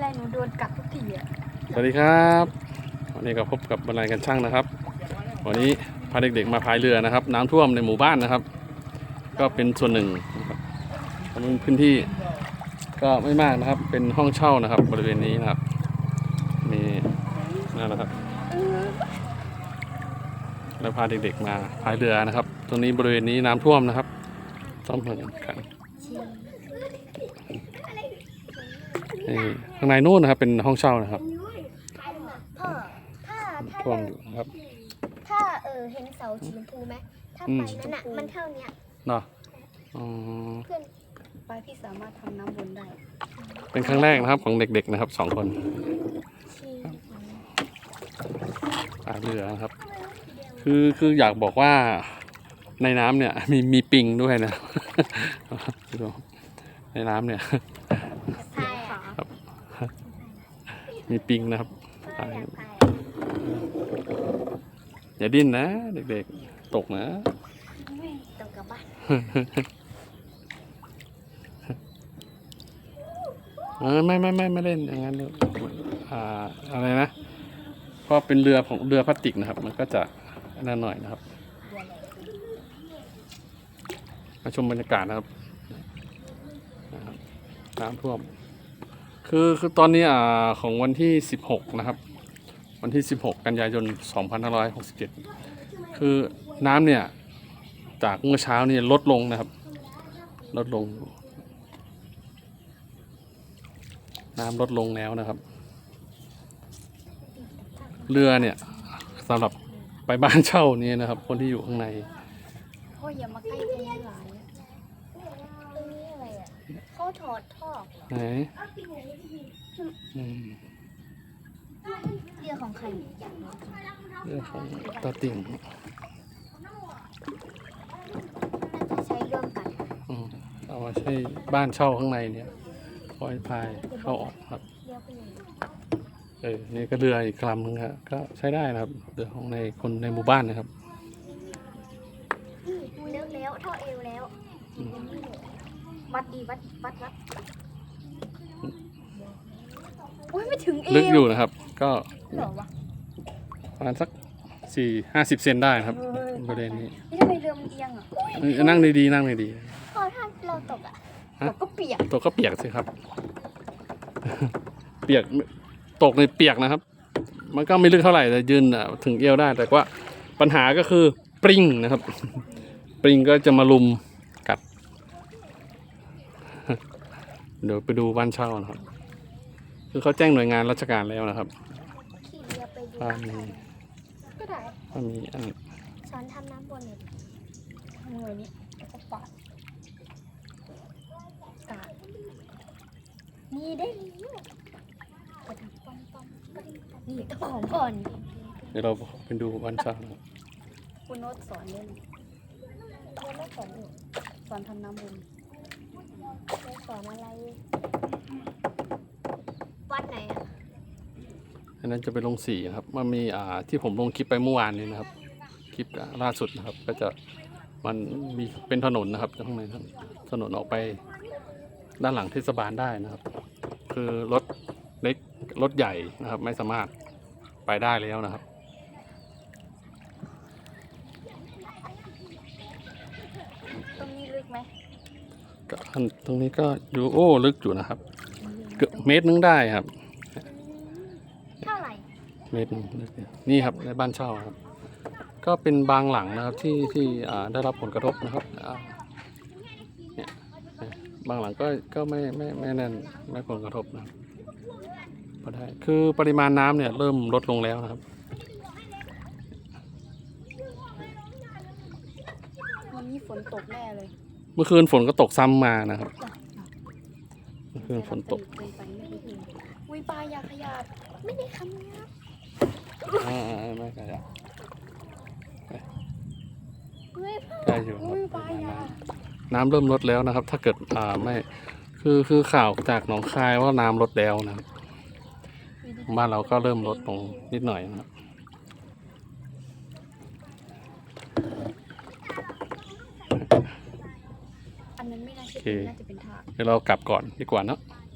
ไรหนูโดนกัดทุกทีอะสวัสดีครับ วันนี้ก็พบกับบรรลัยกันช่างนะครับ วันนี้พาเด็กๆมาพายเรือนะครับ น้ำท่วมในหมู่บ้านนะครับ ก็เป็นส่วนหนึ่งนะครับเป็นพื้นที่ก็ไม่มากนะครับ เป็นห้องเช่านะครับ บริเวณนี้นะครับมีนั่นนะครับแล้วพาเด็กๆมาพายเรือนะครับ ตรงนี้บริเวณนี้น้ำท่วมนะครับ ต้องเหมือนกัน ข้างในนู่นนะครับ เป็นห้องเช่านะครับพ่อถ้าถ้าท่วมอยู่นะครับ ถ้าเออเห็นเสาสีชมพูไหมถ้าอืไปมนั่นอะมันเท่าเนี้ยเนาะอ๋อเพื่อนไปพี่สามารถทำน้ำวนได้ เป็นครั้งแรกนะครับของเด็กๆนะครับสองคนชีพายเรือนะครับ คือคืออยากบอกว่าในน้ำเนี่ยมีมีปิงด้วยนะในน้ำเนี่ย ใช่อะ มีปิงนะครับพ่ออยากไปอย่าดิ้นนะ เด็กๆ ตกนะตกกลับบ้านเออไม่ไม่ไม่ไม่เล่นอย่างนั้นเลยอ่าอะไรนะเพราะเป็นเรือของเรือพลาสติกนะครับ มันก็จะนั่นหน่อยนะครับ มาชมบรรยากาศนะครับนะครับน้ำท่วม คือคือตอนนี้อ่าของวันที่ 16 นะครับ วันที่ 16 กันยายน 2567 คือน้ำเนี่ยจากเมื่อเช้านี่ลดลงนะครับ ลดลง น้ำลดลงแล้วนะครับ เรือเนี่ยสำหรับไปบ้านเช่านี่นะครับ คนที่อยู่ข้างในพ่ออย่ามาใกล้ตรงนี้หลาย ตรงนี้อะไรอะเขา ถอดท่อเหรอไหนอืมเรือของใครอยากรู้เรื่องของตาติ่งน่าจะใช้ร่วมกันอืมเอามาใช้บ้านเช่าข้างในเนี่ยคอยพายเข้าออกครับเรือไปเลยเออนี่ก็เรืออีกลำนึงครับก็ใช้ได้นะครับเรือของในคนในหมู่บ้านนะครับนี่เลิกแล้วเท่าเอวแล้วอืม วัดดีวัดวัดวัดโอ้ยไม่ถึงเอวลึกอยู่นะครับ ก็เหรอวะประมาณสักสี่ห้าสิบเซนได้นะครับบริเวณนี้นี่ทำไมเรือมันเอียงอะเออนั่งดีๆนั่งดี พอถ้าเราตกอะฮะ ตกก็เปียกๆตัวก็เปียกสิครับ เปียกตกในเปียกนะครับ มันก็ไม่ลึกเท่าไหร่แต่ยืนอะถึงเอวได้ แต่ว่าปัญหาก็คือปริงนะครับ ปริงก็จะมาลุมกัด เดี๋ยวไปดูบ้านเช่านะครับ คือเขาแจ้งหน่วยงานราชการแล้วนะครับขี่เรือไปดูว่ามีก็ได้ว่ามีอันสอนทำน้ำบนเลยทำไงนี่แล้วก็ปาดกาดนี่ได้แล้วกระดับปอมปอมกระดิ่งนี่ต้องของพ่อนี่เดี๋ยวเราไปดูบ้านเช่านะครับคุณโน้ตสอนเล่นยังไม่สอนอีกสอนทำน้ำวน จะสอนอะไร วัดไหนอะ อันนั้นจะไปลงสีนะครับ มันมีอ่าที่ผมลงคลิปไปเมื่อวานนี้นะครับ คลิปล่าสุดนะครับ ก็จะมันมีเป็นถนนนะครับข้างในนั้นถนนออกไปด้านหลังเทศบาลได้นะครับ คือรถเล็กรถใหญ่นะครับ ไม่สามารถไปได้แล้วนะครับตรงนี้ลึกไหม ก็อันตรงนี้ก็อยู่โอ้ลึกอยู่นะครับ เกือบเมตรนึงได้ครับ เท่าไหร่เมตรหนึ่งลึกอยู่นี่ครับในบ้านเช่าครับ ก็เป็นบางหลังนะครับที่ที่อ่าได้รับผลกระทบนะครับอ่าเนี่ยเนี่ยบางหลังก็ก็ไม่ไม่ไม่แน่นไม่ผลกระทบนะครับพอได้คือปริมาณน้ำเนี่ยเริ่มลดลงแล้วนะครับ วันนี้ฝนตกแน่เลย เมื่อคืนฝนก็ตกซ้ำมานะครับ เมื่อคืนฝนตกเกินไปไม่ถึงอุ้ยปลาอยาขยาดไม่ได้คำนี้นะอ่าๆไม่ไกลอะเฮ้ยใกล้อยู่คอุ้ยปรัลาบอยาน้ำเริ่มลดแล้วนะครับ ถ้าเกิดอ่าไม่คือคือข่าวจากหนองคายว่าน้ำลดแล้วนะครับบ้านเราก็เริ่มลดลงนิดหน่อยนะครับ อั นนั้นไม่น่าใช่โอเคน่าจะเป็นท่าเดี๋ยวเรากลับก่อนดีกว่าเนอะเ